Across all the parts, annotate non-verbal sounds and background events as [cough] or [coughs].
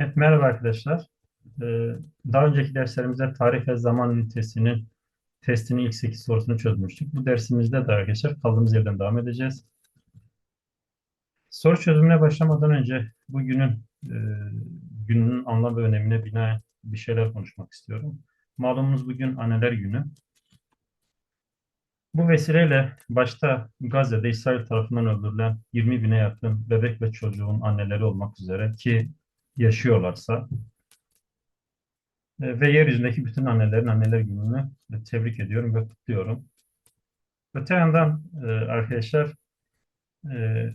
Evet, merhaba arkadaşlar. Ee, daha önceki derslerimizde tarih ve zaman ünitesinin testinin ilk 8 sorusunu çözmüştük. Bu dersimizde de arkadaşlar kaldığımız yerden devam edeceğiz. Soru çözümüne başlamadan önce bugünün e, günün anlam ve önemine binaen bir şeyler konuşmak istiyorum. Malumunuz bugün Anneler Günü. Bu vesileyle başta Gazze'de İsrail tarafından öldürülen 20 bine yakın bebek ve çocuğun anneleri olmak üzere ki yaşıyorlarsa e, ve yeryüzündeki bütün annelerin anneler gününü tebrik ediyorum ve kutluyorum. Öte yandan e, arkadaşlar e,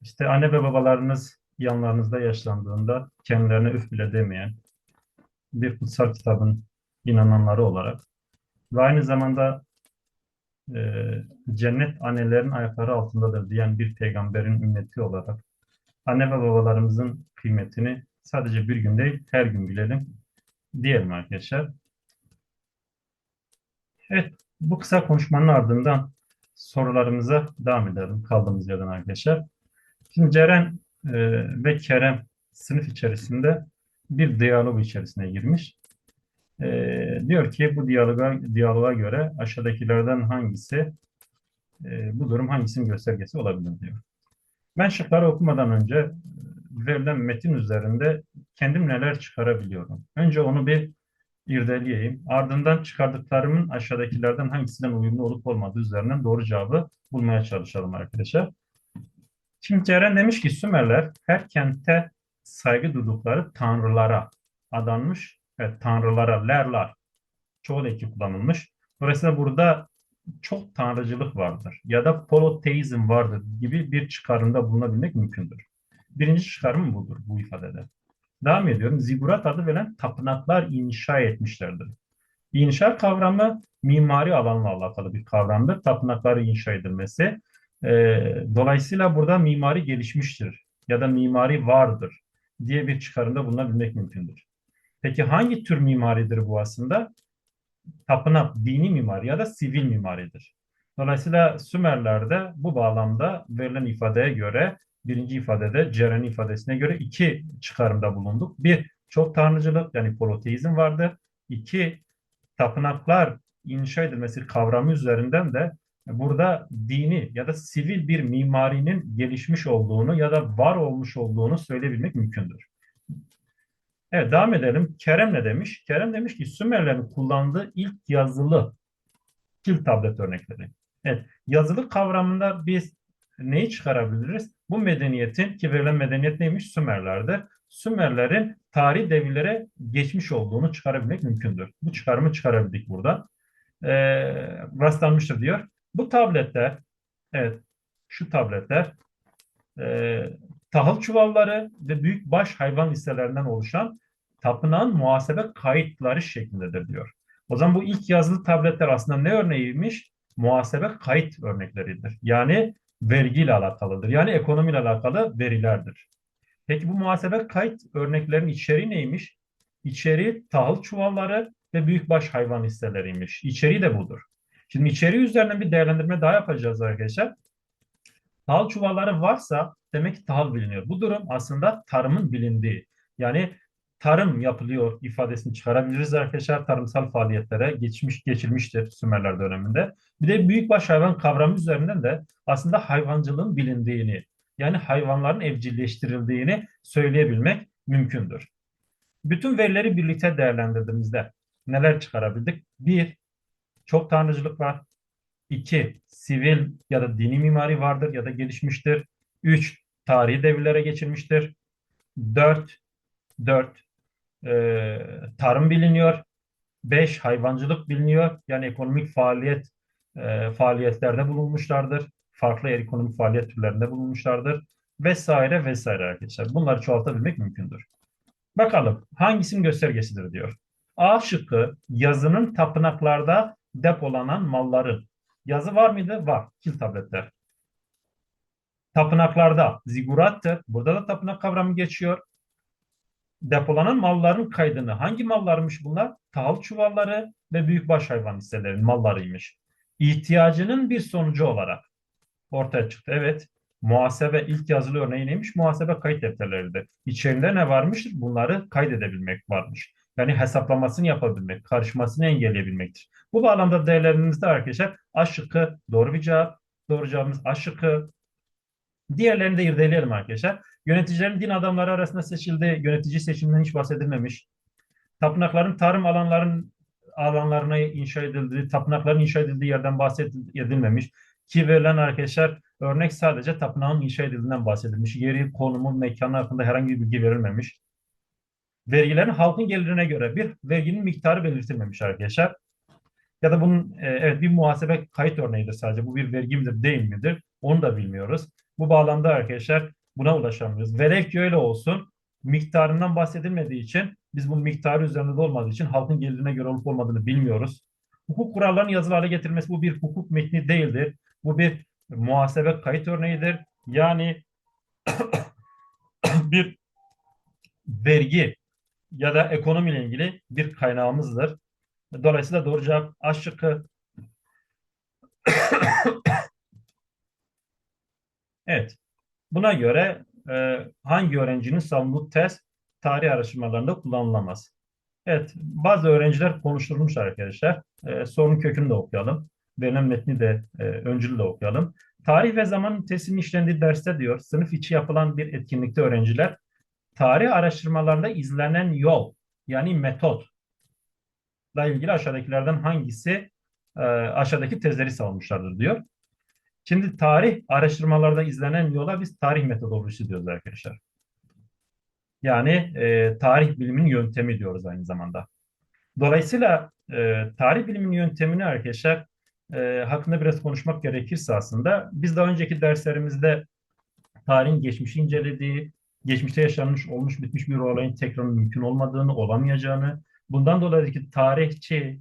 işte anne ve babalarınız yanlarınızda yaşlandığında kendilerine üf bile demeyen bir kutsal kitabın inananları olarak ve aynı zamanda cennet annelerin ayakları altındadır diyen bir peygamberin ümmeti olarak anne ve babalarımızın kıymetini sadece bir gün değil her gün bilelim diyelim arkadaşlar. Evet, bu kısa konuşmanın ardından sorularımıza devam edelim kaldığımız yerden arkadaşlar. Şimdi Ceren e, ve Kerem sınıf içerisinde bir diyalog içerisine girmiş. E, diyor ki bu diyaloga, diyaloga göre aşağıdakilerden hangisi e, bu durum hangisinin göstergesi olabilir diyor. Ben şıkları okumadan önce verilen metin üzerinde kendim neler çıkarabiliyorum. Önce onu bir irdeleyeyim. Ardından çıkardıklarımın aşağıdakilerden hangisinden uyumlu olup olmadığı üzerinden doğru cevabı bulmaya çalışalım arkadaşlar. Şimdi Ceren demiş ki Sümerler her kente saygı duydukları tanrılara adanmış. Evet, tanrılara, lerlar. Çoğu da iki kullanılmış. Dolayısıyla burada çok tanrıcılık vardır ya da poloteizm vardır gibi bir çıkarımda bulunabilmek mümkündür. Birinci çıkarım budur bu ifadede. Devam ediyorum. Zigurat adı verilen tapınaklar inşa etmişlerdir. İnşa kavramı mimari alanla alakalı bir kavramdır. Tapınakları inşa edilmesi. E, dolayısıyla burada mimari gelişmiştir ya da mimari vardır diye bir çıkarımda bulunabilmek mümkündür. Peki hangi tür mimaridir bu aslında? Tapınak dini mimari ya da sivil mimaridir. Dolayısıyla Sümerler'de bu bağlamda verilen ifadeye göre birinci ifadede Ceren ifadesine göre iki çıkarımda bulunduk. Bir, çok tanrıcılık yani poloteizm vardı. İki, tapınaklar inşa edilmesi kavramı üzerinden de burada dini ya da sivil bir mimarinin gelişmiş olduğunu ya da var olmuş olduğunu söyleyebilmek mümkündür. Evet devam edelim. Kerem ne demiş? Kerem demiş ki Sümerlerin kullandığı ilk yazılı kil tablet örnekleri. Evet yazılı kavramında biz neyi çıkarabiliriz? Bu medeniyetin ki verilen medeniyet neymiş? Sümerler'de. Sümerlerin tarih devirlere geçmiş olduğunu çıkarabilmek mümkündür. Bu çıkarımı çıkarabildik burada. E, rastlanmıştır diyor. Bu tabletler, evet şu tabletler e, tahıl çuvalları ve büyük baş hayvan listelerinden oluşan tapınağın muhasebe kayıtları şeklindedir diyor. O zaman bu ilk yazılı tabletler aslında ne örneğiymiş? Muhasebe kayıt örnekleridir. Yani vergiyle alakalıdır. Yani ekonomiyle alakalı verilerdir. Peki bu muhasebe kayıt örneklerin içeriği neymiş? İçeriği tahıl çuvalları ve büyükbaş hayvan hisseleriymiş. İçeriği de budur. Şimdi içeriği üzerinden bir değerlendirme daha yapacağız arkadaşlar. Tahıl çuvalları varsa demek ki tahıl biliniyor. Bu durum aslında tarımın bilindiği. Yani tarım yapılıyor ifadesini çıkarabiliriz arkadaşlar. Tarımsal faaliyetlere geçmiş geçilmiştir Sümerler döneminde. Bir de büyükbaş hayvan kavramı üzerinden de aslında hayvancılığın bilindiğini yani hayvanların evcilleştirildiğini söyleyebilmek mümkündür. Bütün verileri birlikte değerlendirdiğimizde neler çıkarabildik? Bir, çok tanrıcılık var. İki, sivil ya da dini mimari vardır ya da gelişmiştir. Üç, tarihi devirlere geçirmiştir. Dört, dört, e, tarım biliniyor. Beş, hayvancılık biliniyor. Yani ekonomik faaliyet e, faaliyetlerde bulunmuşlardır. Farklı ekonomik faaliyet türlerinde bulunmuşlardır. Vesaire vesaire arkadaşlar. Bunları çoğaltabilmek mümkündür. Bakalım hangisinin göstergesidir diyor. A şıkkı yazının tapınaklarda depolanan malların. Yazı var mıydı? Var. Kil tabletler. Tapınaklarda zigurattır. Burada da tapınak kavramı geçiyor depolanan malların kaydını. Hangi mallarmış bunlar? Tahıl çuvalları ve büyükbaş hayvan hisselerinin mallarıymış. İhtiyacının bir sonucu olarak ortaya çıktı. Evet, Muhasebe ilk yazılı örneği neymiş? Muhasebe kayıt defterleridir. İçerinde ne varmış? Bunları kaydedebilmek varmış. Yani hesaplamasını yapabilmek, karışmasını engelleyebilmektir. Bu bağlamda değerlerimizde arkadaşlar A şıkkı doğru bir cevap. Doğru cevabımız A şıkkı. Diğerlerini de irdeleyelim arkadaşlar. Yöneticilerin din adamları arasında seçildi. Yönetici seçiminden hiç bahsedilmemiş. Tapınakların tarım alanların alanlarına inşa edildiği, tapınakların inşa edildiği yerden bahsedilmemiş. Ki verilen arkadaşlar örnek sadece tapınağın inşa edildiğinden bahsedilmiş. Yeri, konumu, mekanı hakkında herhangi bir bilgi verilmemiş. Vergilerin halkın gelirine göre bir verginin miktarı belirtilmemiş arkadaşlar. Ya da bunun e, evet bir muhasebe kayıt örneğidir sadece. Bu bir vergi midir değil midir? Onu da bilmiyoruz. Bu bağlamda arkadaşlar buna ulaşamıyoruz. Velev ki öyle olsun miktarından bahsedilmediği için biz bu miktarı üzerinde de olmadığı için halkın gelirine göre olup olmadığını bilmiyoruz. Hukuk kurallarının yazılı hale getirilmesi bu bir hukuk metni değildir. Bu bir muhasebe kayıt örneğidir. Yani [coughs] bir vergi ya da ekonomiyle ilgili bir kaynağımızdır. Dolayısıyla doğru cevap A şıkkı. [coughs] evet. Buna göre e, hangi öğrencinin savunduğu test tarih araştırmalarında kullanılamaz? Evet, bazı öğrenciler konuşturmuş arkadaşlar. E, sorunun kökünü de okuyalım. Verilen metni de e, öncülü de okuyalım. Tarih ve zaman teslim işlendiği derste diyor, sınıf içi yapılan bir etkinlikte öğrenciler tarih araştırmalarında izlenen yol yani metotla ilgili aşağıdakilerden hangisi e, aşağıdaki tezleri savunmuşlardır diyor. Şimdi tarih araştırmalarda izlenen yola biz tarih metodolojisi diyoruz arkadaşlar. Yani e, tarih biliminin yöntemi diyoruz aynı zamanda. Dolayısıyla e, tarih biliminin yöntemini arkadaşlar e, hakkında biraz konuşmak gerekirse aslında biz daha önceki derslerimizde tarihin geçmişi incelediği, geçmişte yaşanmış olmuş bitmiş bir olayın tekrarının mümkün olmadığını, olamayacağını, bundan dolayı ki tarihçi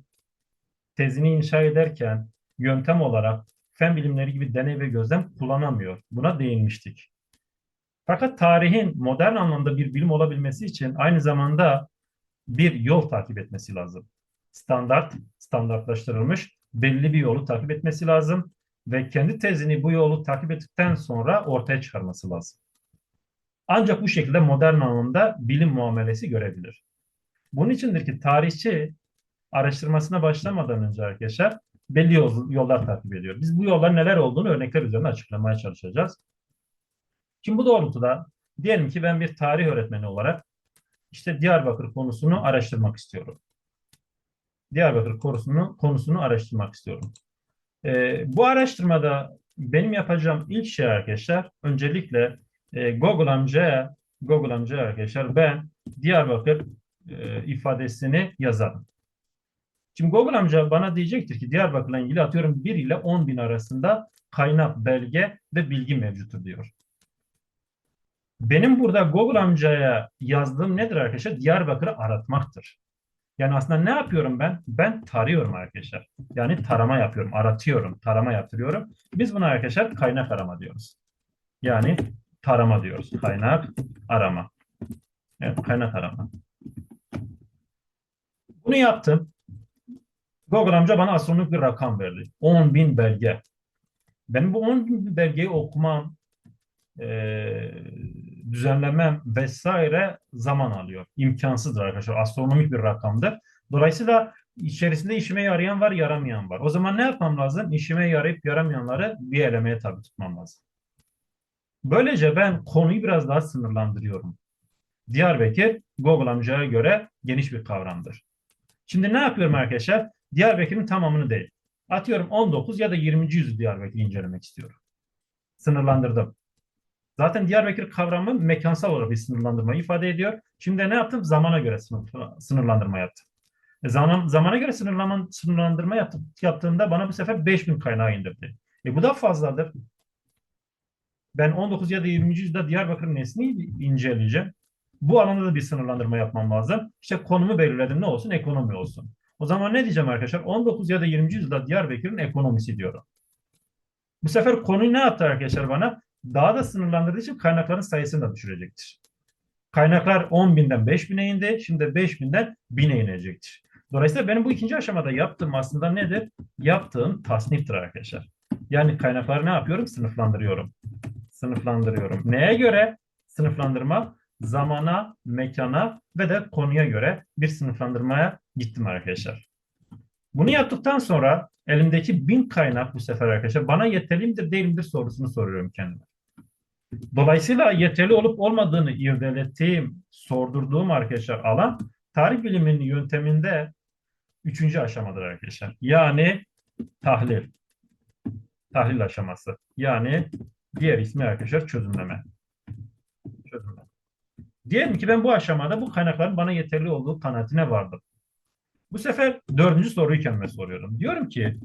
tezini inşa ederken yöntem olarak fen bilimleri gibi deney ve gözlem kullanamıyor. Buna değinmiştik. Fakat tarihin modern anlamda bir bilim olabilmesi için aynı zamanda bir yol takip etmesi lazım. Standart, standartlaştırılmış belli bir yolu takip etmesi lazım ve kendi tezini bu yolu takip ettikten sonra ortaya çıkarması lazım. Ancak bu şekilde modern anlamda bilim muamelesi görebilir. Bunun içindir ki tarihçi araştırmasına başlamadan önce arkadaşlar belli yol, yollar takip ediyor. Biz bu yollar neler olduğunu örnekler üzerinde açıklamaya çalışacağız. Şimdi bu doğrultuda diyelim ki ben bir tarih öğretmeni olarak işte Diyarbakır konusunu araştırmak istiyorum. Diyarbakır konusunu, konusunu araştırmak istiyorum. Ee, bu araştırmada benim yapacağım ilk şey arkadaşlar öncelikle e, Google amcaya Google amcaya arkadaşlar ben Diyarbakır e, ifadesini yazarım. Şimdi Google amca bana diyecektir ki Diyarbakır'la ilgili atıyorum 1 ile 10 bin arasında kaynak, belge ve bilgi mevcuttur diyor. Benim burada Google amcaya yazdığım nedir arkadaşlar? Diyarbakır'ı aratmaktır. Yani aslında ne yapıyorum ben? Ben tarıyorum arkadaşlar. Yani tarama yapıyorum, aratıyorum, tarama yaptırıyorum. Biz buna arkadaşlar kaynak arama diyoruz. Yani tarama diyoruz. Kaynak arama. Evet, kaynak arama. Bunu yaptım. Google amca bana astronomik bir rakam verdi. 10 bin belge. Benim bu 10 bin belgeyi okumam, e, düzenlemem vesaire zaman alıyor. İmkansızdır arkadaşlar. Astronomik bir rakamdır. Dolayısıyla içerisinde işime yarayan var, yaramayan var. O zaman ne yapmam lazım? İşime yarayıp yaramayanları bir elemeye tabi tutmam lazım. Böylece ben konuyu biraz daha sınırlandırıyorum. Diyarbakır Google amcaya göre geniş bir kavramdır. Şimdi ne yapıyorum arkadaşlar? Diyarbakır'ın tamamını değil. Atıyorum 19 ya da 20. yüzyıl Diyarbakır'ı incelemek istiyorum. Sınırlandırdım. Zaten Diyarbakır kavramı mekansal olarak bir sınırlandırma ifade ediyor. Şimdi ne yaptım? Zamana göre sınırlandırma yaptım. E zaman, zamana göre sınırlama, sınırlandırma yaptım, yaptığımda bana bu sefer 5000 kaynağı indirdi. E bu da fazladır. Ben 19 ya da 20. yüzyılda Diyarbakır'ın nesini inceleyeceğim. Bu alanda da bir sınırlandırma yapmam lazım. İşte konumu belirledim ne olsun? Ekonomi olsun. O zaman ne diyeceğim arkadaşlar? 19 ya da 20. yüzyılda Diyarbakır'ın ekonomisi diyorum. Bu sefer konuyu ne yaptı arkadaşlar bana? Daha da sınırlandırdığı için kaynakların sayısını da düşürecektir. Kaynaklar 10 binden 5 bine indi. Şimdi 5 binden 1000'e inecektir. Dolayısıyla benim bu ikinci aşamada yaptığım aslında nedir? Yaptığım tasniftir arkadaşlar. Yani kaynakları ne yapıyorum? Sınıflandırıyorum. Sınıflandırıyorum. Neye göre sınıflandırma? Zamana, mekana ve de konuya göre bir sınıflandırmaya gittim arkadaşlar. Bunu yaptıktan sonra elimdeki bin kaynak bu sefer arkadaşlar bana yeterli midir sorusunu soruyorum kendime. Dolayısıyla yeterli olup olmadığını irdelettiğim, sordurduğum arkadaşlar alan tarih biliminin yönteminde üçüncü aşamadır arkadaşlar. Yani tahlil. Tahlil aşaması. Yani diğer ismi arkadaşlar çözümleme. Çözümleme. Diyelim ki ben bu aşamada bu kaynakların bana yeterli olduğu kanaatine vardım. Bu sefer dördüncü soruyu kendime soruyorum. Diyorum ki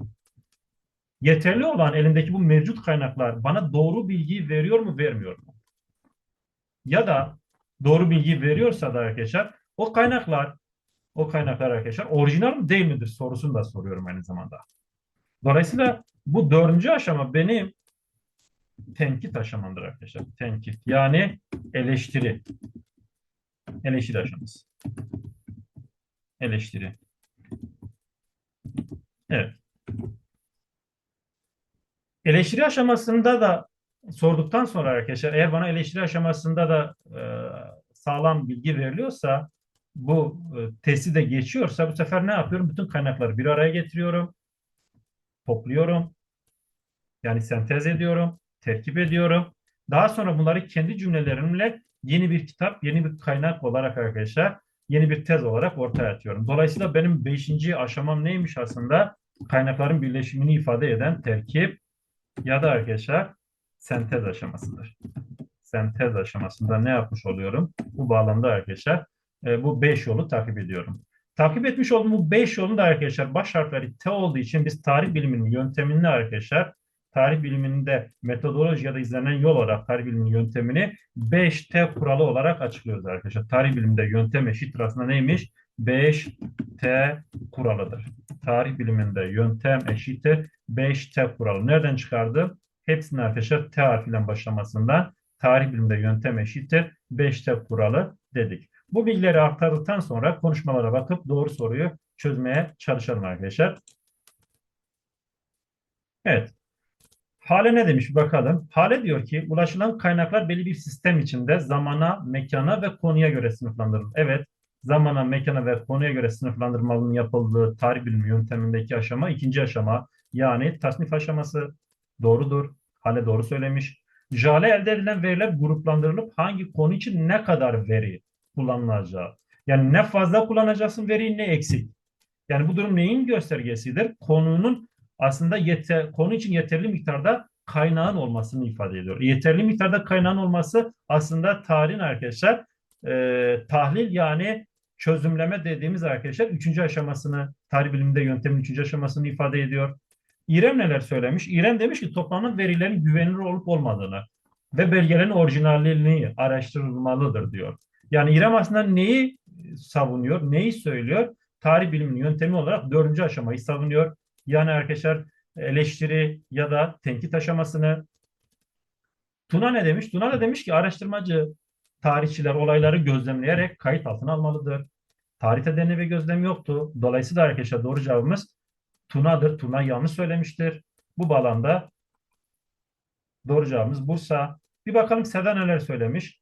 yeterli olan elimdeki bu mevcut kaynaklar bana doğru bilgiyi veriyor mu vermiyor mu? Ya da doğru bilgi veriyorsa da arkadaşlar o kaynaklar o kaynaklar arkadaşlar orijinal mi değil midir sorusunu da soruyorum aynı zamanda. Dolayısıyla bu dördüncü aşama benim tenkit aşamamdır arkadaşlar. Tenkit yani eleştiri. Eleştiri aşaması. Eleştiri. Evet. Eleştiri aşamasında da sorduktan sonra arkadaşlar eğer bana eleştiri aşamasında da e, sağlam bilgi veriliyorsa bu e, testi de geçiyorsa bu sefer ne yapıyorum? Bütün kaynakları bir araya getiriyorum. Topluyorum. Yani sentez ediyorum. Terkip ediyorum. Daha sonra bunları kendi cümlelerimle yeni bir kitap, yeni bir kaynak olarak arkadaşlar yeni bir tez olarak ortaya atıyorum. Dolayısıyla benim beşinci aşamam neymiş aslında? Kaynakların birleşimini ifade eden terkip ya da arkadaşlar sentez aşamasıdır. Sentez aşamasında ne yapmış oluyorum? Bu bağlamda arkadaşlar e, bu beş yolu takip ediyorum. Takip etmiş olduğum bu beş yolun da arkadaşlar baş harfleri T olduğu için biz tarih biliminin yöntemini arkadaşlar tarih biliminde metodoloji ya da izlenen yol olarak tarih biliminin yöntemini 5T kuralı olarak açıklıyoruz arkadaşlar. Tarih biliminde yöntem eşittir aslında neymiş? 5T kuralıdır. Tarih biliminde yöntem eşittir 5T kuralı. Nereden çıkardım? Hepsinin arkadaşlar T harfiyle başlamasından tarih biliminde yöntem eşittir 5T kuralı dedik. Bu bilgileri aktardıktan sonra konuşmalara bakıp doğru soruyu çözmeye çalışalım arkadaşlar. Evet. Hale ne demiş bakalım. Hale diyor ki ulaşılan kaynaklar belli bir sistem içinde zamana, mekana ve konuya göre sınıflandırılır. Evet, zamana, mekana ve konuya göre sınıflandırmanın yapıldığı tarih bilimi yöntemindeki aşama ikinci aşama. Yani tasnif aşaması doğrudur. Hale doğru söylemiş. Jale elde edilen veriler gruplandırılıp hangi konu için ne kadar veri kullanılacağı. Yani ne fazla kullanacaksın veriyi ne eksik. Yani bu durum neyin göstergesidir? Konunun aslında yeter, konu için yeterli miktarda kaynağın olmasını ifade ediyor. Yeterli miktarda kaynağın olması aslında tarihin arkadaşlar e, tahlil yani çözümleme dediğimiz arkadaşlar üçüncü aşamasını tarih biliminde yöntemin üçüncü aşamasını ifade ediyor. İrem neler söylemiş? İrem demiş ki toplanan verilerin güvenilir olup olmadığını ve belgelerin orijinalliğini araştırılmalıdır diyor. Yani İrem aslında neyi savunuyor, neyi söylüyor? Tarih biliminin yöntemi olarak dördüncü aşamayı savunuyor. Yani arkadaşlar eleştiri ya da tenkit aşamasını. Tuna ne demiş? Tuna da demiş ki araştırmacı tarihçiler olayları gözlemleyerek kayıt altına almalıdır. Tarihte deney ve gözlem yoktu. Dolayısıyla arkadaşlar doğru cevabımız Tuna'dır. Tuna yanlış söylemiştir. Bu bağlamda doğru cevabımız Bursa. Bir bakalım Seda neler söylemiş.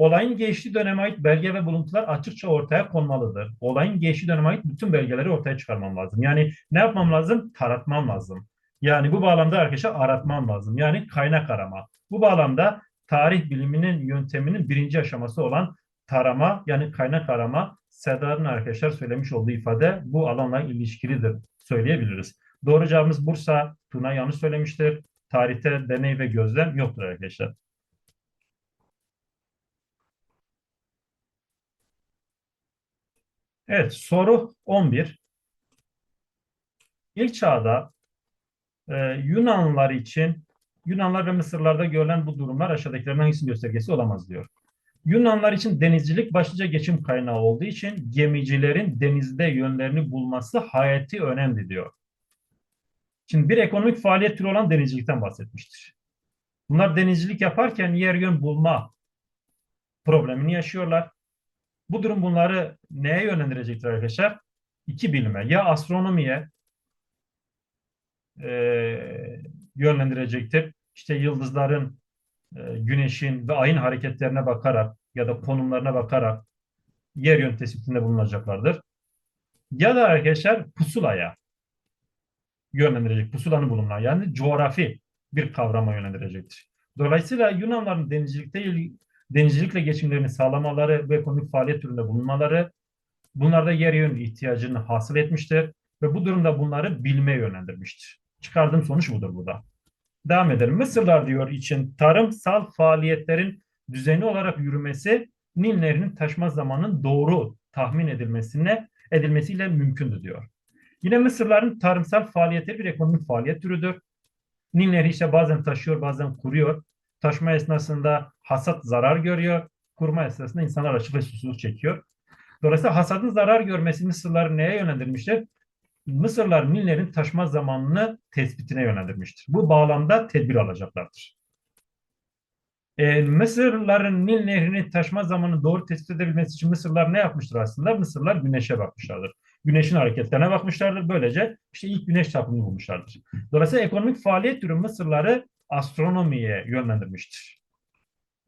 Olayın geçtiği döneme ait belge ve buluntular açıkça ortaya konmalıdır. Olayın geçtiği döneme ait bütün belgeleri ortaya çıkarmam lazım. Yani ne yapmam lazım? Taratmam lazım. Yani bu bağlamda arkadaşlar aratmam lazım. Yani kaynak arama. Bu bağlamda tarih biliminin yönteminin birinci aşaması olan tarama yani kaynak arama Sedar'ın arkadaşlar söylemiş olduğu ifade bu alanla ilişkilidir söyleyebiliriz. Doğru cevabımız Bursa. Tuna yanlış söylemiştir. Tarihte deney ve gözlem yoktur arkadaşlar. Evet, soru 11. İlk çağda e, Yunanlılar için Yunanlar ve Mısırlarda görülen bu durumlar aşağıdakilerin hangisinin göstergesi olamaz diyor. Yunanlar için denizcilik başlıca geçim kaynağı olduğu için gemicilerin denizde yönlerini bulması hayati önemli diyor. Şimdi bir ekonomik faaliyet türü olan denizcilikten bahsetmiştir. Bunlar denizcilik yaparken yer yön bulma problemini yaşıyorlar. Bu durum bunları neye yönlendirecektir arkadaşlar? İki bilime. Ya astronomiye e, yönlendirecektir. İşte yıldızların e, güneşin ve ayın hareketlerine bakarak ya da konumlarına bakarak yer yön tespitinde bulunacaklardır. Ya da arkadaşlar pusulaya yönlendirecek, pusulanın bulunma yani coğrafi bir kavrama yönlendirecektir. Dolayısıyla Yunanların denizcilikte denizcilikle geçimlerini sağlamaları ve ekonomik faaliyet türünde bulunmaları bunlarda yer yön ihtiyacını hasıl etmiştir ve bu durumda bunları bilmeye yönlendirmiştir. Çıkardığım sonuç budur burada. Devam edelim. Mısırlar diyor için tarımsal faaliyetlerin düzenli olarak yürümesi Nil Nehri'nin taşma zamanının doğru tahmin edilmesine edilmesiyle mümkündür diyor. Yine Mısırların tarımsal faaliyetleri bir ekonomik faaliyet türüdür. Nil Nehri işte bazen taşıyor bazen kuruyor. Taşma esnasında hasat zarar görüyor. Kurma esnasında insanlar açık ve susuzluk çekiyor. Dolayısıyla hasadın zarar görmesi Mısırları neye yönlendirmiştir? Mısırlar Nil'lerin taşma zamanını tespitine yönlendirmiştir. Bu bağlamda tedbir alacaklardır. Ee, Mısırların Nil Nehri'nin taşma zamanını doğru tespit edebilmesi için Mısırlar ne yapmıştır aslında? Mısırlar güneşe bakmışlardır. Güneşin hareketlerine bakmışlardır. Böylece işte ilk güneş çapını bulmuşlardır. Dolayısıyla ekonomik faaliyet türü Mısırları astronomiye yönlendirmiştir.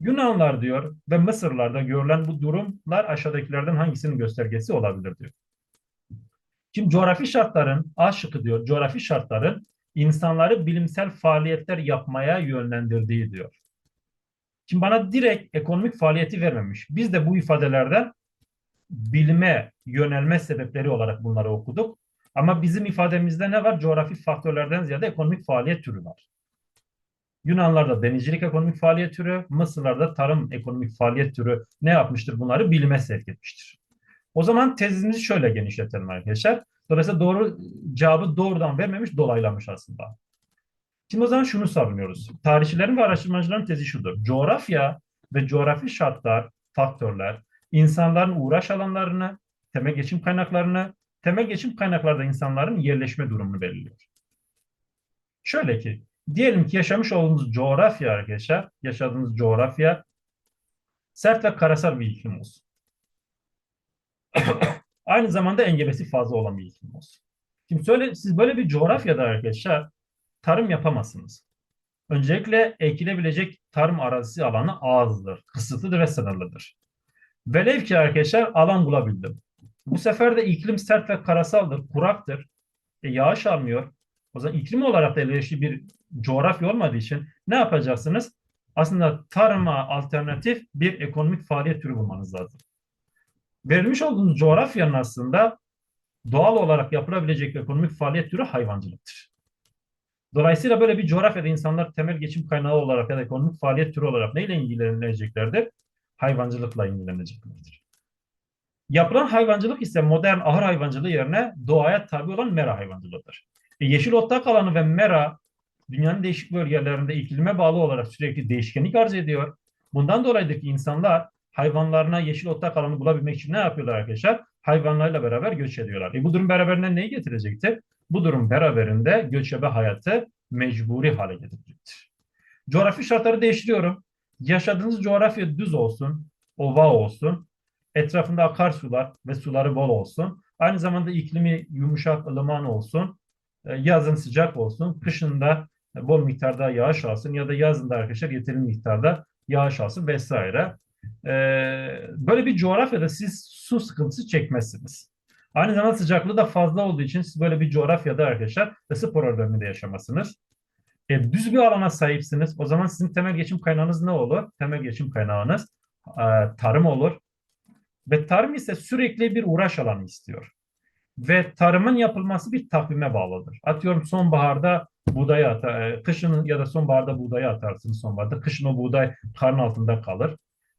Yunanlar diyor ve Mısırlarda görülen bu durumlar aşağıdakilerden hangisinin göstergesi olabilir diyor. Şimdi coğrafi şartların, A şıkkı diyor, coğrafi şartların insanları bilimsel faaliyetler yapmaya yönlendirdiği diyor. Şimdi bana direkt ekonomik faaliyeti vermemiş. Biz de bu ifadelerden bilime yönelme sebepleri olarak bunları okuduk. Ama bizim ifademizde ne var? Coğrafi faktörlerden ziyade ekonomik faaliyet türü var. Yunanlarda denizcilik ekonomik faaliyet türü, Mısırlarda tarım ekonomik faaliyet türü ne yapmıştır? Bunları bilime sevk etmiştir. O zaman tezimizi şöyle genişletelim arkadaşlar. Dolayısıyla doğru cevabı doğrudan vermemiş, dolaylamış aslında. Şimdi o zaman şunu savunuyoruz. Tarihçilerin ve araştırmacıların tezi şudur. Coğrafya ve coğrafi şartlar, faktörler, insanların uğraş alanlarını, temel geçim kaynaklarını, temel geçim kaynaklarda insanların yerleşme durumunu belirliyor. Şöyle ki, diyelim ki yaşamış olduğunuz coğrafya arkadaşlar, yaşadığınız coğrafya sert ve karasal bir iklim olsun. [coughs] Aynı zamanda engebesi fazla olan bir iklim olsun. Şimdi söyle, siz böyle bir coğrafyada arkadaşlar tarım yapamazsınız. Öncelikle ekilebilecek tarım arazisi alanı azdır, kısıtlıdır ve sınırlıdır. Velev ki arkadaşlar alan bulabildim. Bu sefer de iklim sert ve karasaldır, kuraktır. E, yağış almıyor. O zaman iklim olarak da elverişli bir coğrafya olmadığı için ne yapacaksınız? Aslında tarıma alternatif bir ekonomik faaliyet türü bulmanız lazım. Verilmiş olduğunuz coğrafyanın aslında doğal olarak yapılabilecek ekonomik faaliyet türü hayvancılıktır. Dolayısıyla böyle bir coğrafyada insanlar temel geçim kaynağı olarak ya da ekonomik faaliyet türü olarak neyle ilgileneceklerdir? Hayvancılıkla ilgileneceklerdir. Yapılan hayvancılık ise modern ahır hayvancılığı yerine doğaya tabi olan mera hayvancılığıdır. E, yeşil otlak alanı ve mera dünyanın değişik bölgelerinde iklime bağlı olarak sürekli değişkenlik arz ediyor. Bundan dolayıdır ki insanlar hayvanlarına yeşil otlak alanı bulabilmek için ne yapıyorlar arkadaşlar? Hayvanlarla beraber göç ediyorlar. E bu durum beraberinde neyi getirecektir? Bu durum beraberinde göçebe hayatı mecburi hale getirecektir. Coğrafi şartları değiştiriyorum. Yaşadığınız coğrafya düz olsun, ova olsun, etrafında akarsular ve suları bol olsun. Aynı zamanda iklimi yumuşak, ılıman olsun, yazın sıcak olsun, kışında bol miktarda yağış alsın ya da yazında arkadaşlar yeterli miktarda yağış alsın vesaire. Ee, böyle bir coğrafyada siz su sıkıntısı çekmezsiniz. Aynı zamanda sıcaklığı da fazla olduğu için siz böyle bir coğrafyada arkadaşlar ısı probleminde yaşamasınız. E, düz bir alana sahipsiniz. O zaman sizin temel geçim kaynağınız ne olur? Temel geçim kaynağınız e, tarım olur. Ve tarım ise sürekli bir uğraş alanı istiyor. Ve tarımın yapılması bir takvime bağlıdır. Atıyorum sonbaharda buğdayı atar, e, kışın ya da sonbaharda buğdayı atarsınız sonbaharda. Kışın o buğday karın altında kalır.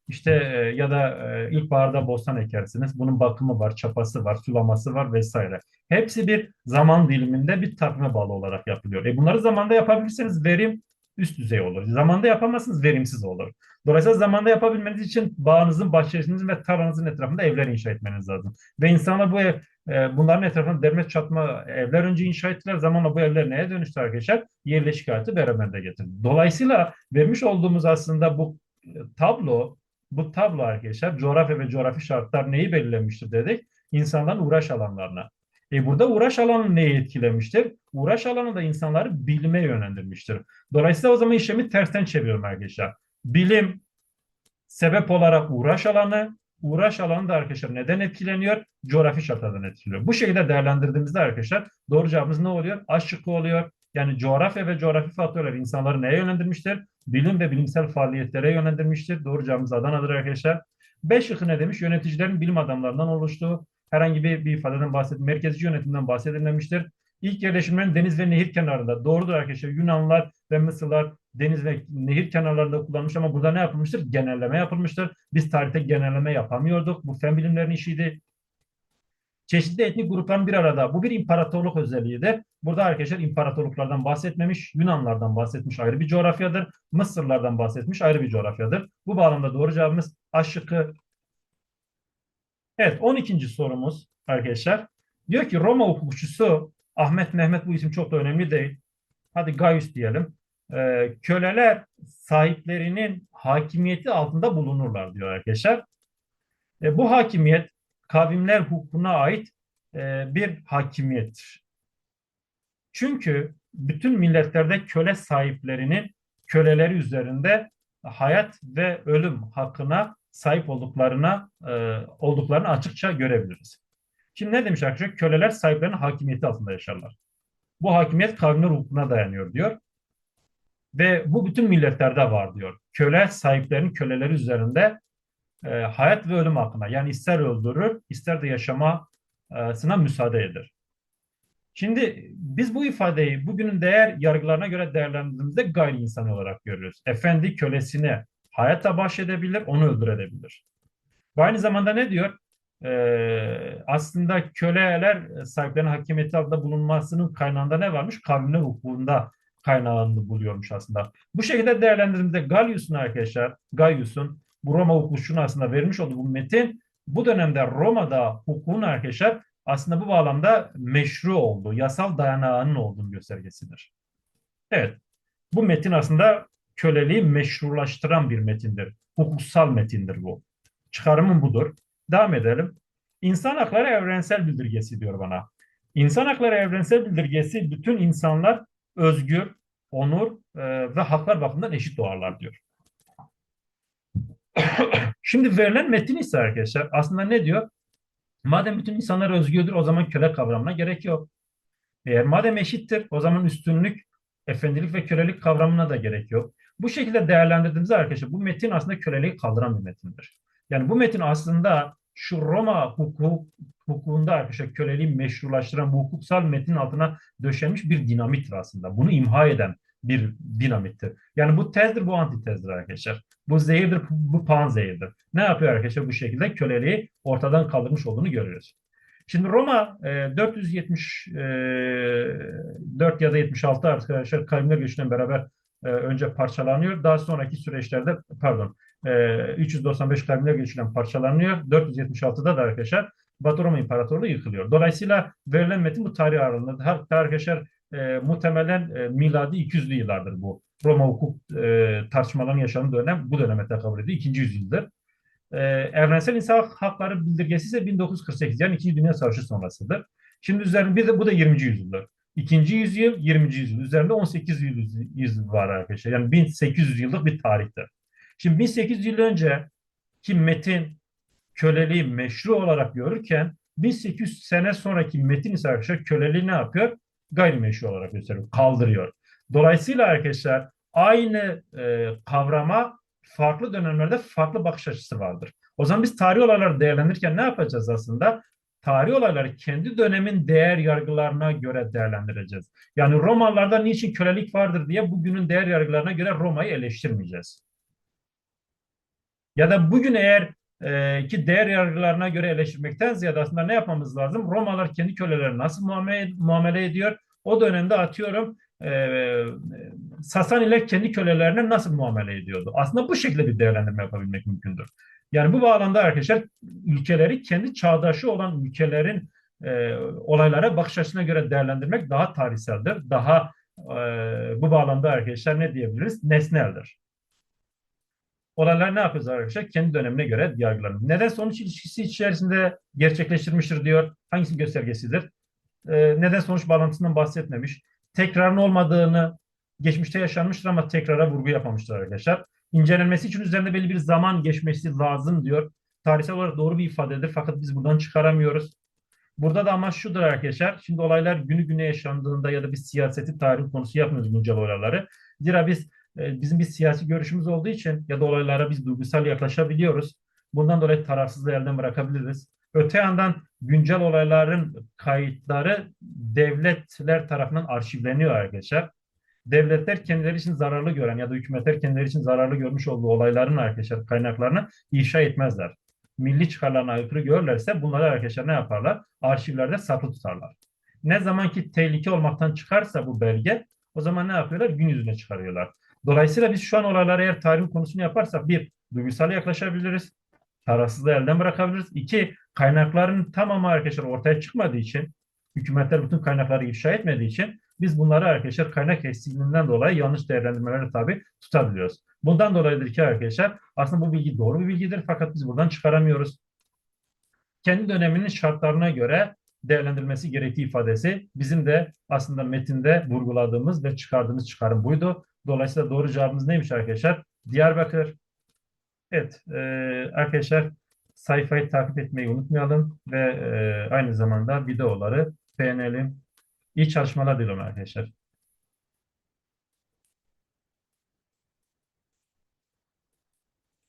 İşte e, ya da e, ilkbaharda bostan ekersiniz. Bunun bakımı var, çapası var, sulaması var vesaire. Hepsi bir zaman diliminde bir takvime bağlı olarak yapılıyor. E bunları zamanda yapabilirseniz verim üst düzey olur. Zamanda yapamazsınız verimsiz olur. Dolayısıyla zamanda yapabilmeniz için bağınızın, bahçenizin ve tarlanızın etrafında evler inşa etmeniz lazım. Ve insanlar bu ev, e, bunların etrafında derme çatma evler önce inşa ettiler. Zamanla bu evler neye dönüştü arkadaşlar? Yerleşik hayatı beraberinde getirdi. Dolayısıyla vermiş olduğumuz aslında bu tablo bu tablo arkadaşlar coğrafya ve coğrafi şartlar neyi belirlemiştir dedik? İnsanların uğraş alanlarına. E burada uğraş alanı neyi etkilemiştir? Uğraş alanı da insanları bilime yönlendirmiştir. Dolayısıyla o zaman işlemi tersten çeviriyorum arkadaşlar. Bilim sebep olarak uğraş alanı, uğraş alanı da arkadaşlar neden etkileniyor? Coğrafi şartlardan etkiliyor. Bu şekilde değerlendirdiğimizde arkadaşlar doğru cevabımız ne oluyor? A oluyor. Yani coğrafya ve coğrafi faktörler insanları neye yönlendirmiştir? Bilim ve bilimsel faaliyetlere yönlendirmiştir. Doğru cevabımız Adana'dır arkadaşlar. B şıkkı ne demiş? Yöneticilerin bilim adamlarından oluştuğu herhangi bir, bir ifadeden bahsedilmiş, merkezi yönetimden bahsedilmemiştir. İlk yerleşimlerin deniz ve nehir kenarında. Doğrudur arkadaşlar. Yunanlılar ve Mısırlar deniz ve nehir kenarlarında kullanmış ama burada ne yapılmıştır? Genelleme yapılmıştır. Biz tarihte genelleme yapamıyorduk. Bu fen bilimlerinin işiydi. Çeşitli etnik grupların bir arada. Bu bir imparatorluk özelliğidir. Burada arkadaşlar imparatorluklardan bahsetmemiş, Yunanlardan bahsetmiş ayrı bir coğrafyadır. Mısırlardan bahsetmiş ayrı bir coğrafyadır. Bu bağlamda doğru cevabımız A şıkkı. Evet 12. sorumuz arkadaşlar. Diyor ki Roma hukukçusu Ahmet Mehmet bu isim çok da önemli değil. Hadi Gaius diyelim. Ee, köleler sahiplerinin hakimiyeti altında bulunurlar diyor arkadaşlar. E, bu hakimiyet kavimler hukukuna ait e, bir hakimiyettir. Çünkü bütün milletlerde köle sahiplerinin köleleri üzerinde hayat ve ölüm hakkına sahip olduklarına e, olduklarını açıkça görebiliriz. Şimdi ne demiş arkadaşlar? Köleler sahiplerinin hakimiyeti altında yaşarlar. Bu hakimiyet kavimler hukukuna dayanıyor diyor. Ve bu bütün milletlerde var diyor. Köle sahiplerinin köleleri üzerinde e, hayat ve ölüm hakkına yani ister öldürür ister de yaşamasına müsaade eder. Şimdi biz bu ifadeyi bugünün değer yargılarına göre değerlendirdiğimizde gayri insan olarak görüyoruz. Efendi kölesine hayata bahşedebilir, onu öldürebilir. Ve aynı zamanda ne diyor? Ee, aslında köleler sahiplerinin hakimiyeti altında bulunmasının kaynağında ne varmış? Kavimler hukukunda kaynağını buluyormuş aslında. Bu şekilde değerlendirdiğimizde Gaius'un arkadaşlar, Gaius'un bu Roma hukukçunun aslında vermiş olduğu bu metin bu dönemde Roma'da hukukun arkadaşlar aslında bu bağlamda meşru olduğu, yasal dayanağının olduğunu göstergesidir. Evet, bu metin aslında köleliği meşrulaştıran bir metindir. Hukuksal metindir bu. Çıkarımın budur. Devam edelim. İnsan hakları evrensel bildirgesi diyor bana. İnsan hakları evrensel bildirgesi bütün insanlar özgür, onur e, ve haklar bakımından eşit doğarlar diyor. [coughs] Şimdi verilen metin ise arkadaşlar aslında ne diyor? Madem bütün insanlar özgürdür o zaman köle kavramına gerek yok. Eğer madem eşittir o zaman üstünlük, efendilik ve kölelik kavramına da gerek yok. Bu şekilde değerlendirdiğimizde arkadaşlar bu metin aslında köleliği kaldıran bir metindir. Yani bu metin aslında şu Roma hukuk, hukukunda arkadaşlar köleliği meşrulaştıran bu hukuksal metin altına döşenmiş bir dinamittir aslında. Bunu imha eden bir dinamittir. Yani bu tezdir, bu antitezdir arkadaşlar. Bu zehirdir, bu pan zehirdir. Ne yapıyor arkadaşlar bu şekilde? Köleliği ortadan kaldırmış olduğunu görüyoruz. Şimdi Roma e, 474 e, ya da 76 arkadaşlar kavimler göçünden beraber önce parçalanıyor. Daha sonraki süreçlerde pardon e, 395 kavimler göçünden parçalanıyor. 476'da da arkadaşlar Batı Roma İmparatorluğu yıkılıyor. Dolayısıyla verilen metin bu tarih aralığında. Arkadaşlar e, muhtemelen e, miladi 200'lü yıllardır bu. Roma hukuk e, tartışmalarının yaşandığı dönem bu döneme tekabül ediyor. 2. yüzyıldır. E, evrensel insan hakları bildirgesi ise 1948 yani 2. Dünya Savaşı sonrasıdır. Şimdi üzerinde bir de bu da 20. yüzyıldır. 2. yüzyıl, 20. yüzyıl. Üzerinde 18 yüzyıl var arkadaşlar. Yani 1800 yıllık bir tarihtir. Şimdi 1800 yıl önce ki metin köleliği meşru olarak görürken 1800 sene sonraki metin ise arkadaşlar köleliği ne yapıyor? Gayrimeşru olarak gösteriyor, kaldırıyor. Dolayısıyla arkadaşlar aynı e, kavrama farklı dönemlerde farklı bakış açısı vardır. O zaman biz tarih olayları değerlendirirken ne yapacağız aslında? Tarih olayları kendi dönemin değer yargılarına göre değerlendireceğiz. Yani Romalılarda niçin kölelik vardır diye bugünün değer yargılarına göre Roma'yı eleştirmeyeceğiz. Ya da bugün eğer e, ki değer yargılarına göre eleştirmekten ziyade aslında ne yapmamız lazım? Romalılar kendi kölelerine nasıl muamele, muamele ediyor? O dönemde atıyorum e, Sasaniler kendi kölelerine nasıl muamele ediyordu? Aslında bu şekilde bir değerlendirme yapabilmek mümkündür. Yani bu bağlamda arkadaşlar ülkeleri kendi çağdaşı olan ülkelerin e, olaylara bakış açısına göre değerlendirmek daha tarihseldir. Daha e, bu bağlamda arkadaşlar ne diyebiliriz? Nesneldir. Olaylar ne yapıyoruz arkadaşlar? Kendi dönemine göre yargılanır. Neden sonuç ilişkisi içerisinde gerçekleştirmiştir diyor. Hangisi göstergesidir? E, neden sonuç bağlantısından bahsetmemiş. Tekrarın olmadığını geçmişte yaşanmıştır ama tekrara vurgu yapmamıştır arkadaşlar. İncelenmesi için üzerinde belli bir zaman geçmesi lazım diyor. Tarihsel olarak doğru bir ifadedir fakat biz buradan çıkaramıyoruz. Burada da amaç şudur arkadaşlar. Şimdi olaylar günü güne yaşandığında ya da biz siyaseti tarih konusu yapmıyoruz güncel olayları. Zira biz e, bizim bir siyasi görüşümüz olduğu için ya da olaylara biz duygusal yaklaşabiliyoruz. Bundan dolayı tarafsızlığı elden bırakabiliriz. Öte yandan güncel olayların kayıtları devletler tarafından arşivleniyor arkadaşlar. Devletler kendileri için zararlı gören ya da hükümetler kendileri için zararlı görmüş olduğu olayların arkadaşlar kaynaklarını ifşa etmezler. Milli çıkarlarına aykırı görürlerse bunları arkadaşlar ne yaparlar? Arşivlerde saklı tutarlar. Ne zaman ki tehlike olmaktan çıkarsa bu belge o zaman ne yapıyorlar? Gün yüzüne çıkarıyorlar. Dolayısıyla biz şu an olaylara eğer tarih konusunu yaparsak bir, duygusal yaklaşabiliriz. Tarafsızlığı elden bırakabiliriz. İki, kaynakların tamamı arkadaşlar ortaya çıkmadığı için, hükümetler bütün kaynakları ifşa etmediği için biz bunları arkadaşlar kaynak eksikliğinden dolayı yanlış değerlendirmelere tabi tutabiliyoruz. Bundan dolayıdır ki arkadaşlar aslında bu bilgi doğru bir bilgidir fakat biz buradan çıkaramıyoruz. Kendi döneminin şartlarına göre değerlendirmesi gerektiği ifadesi bizim de aslında metinde vurguladığımız ve çıkardığımız çıkarım buydu. Dolayısıyla doğru cevabımız neymiş arkadaşlar? Diyarbakır. Evet e, arkadaşlar sayfayı takip etmeyi unutmayalım ve e, aynı zamanda videoları beğenelim. İyi çalışmalar diliyorum arkadaşlar.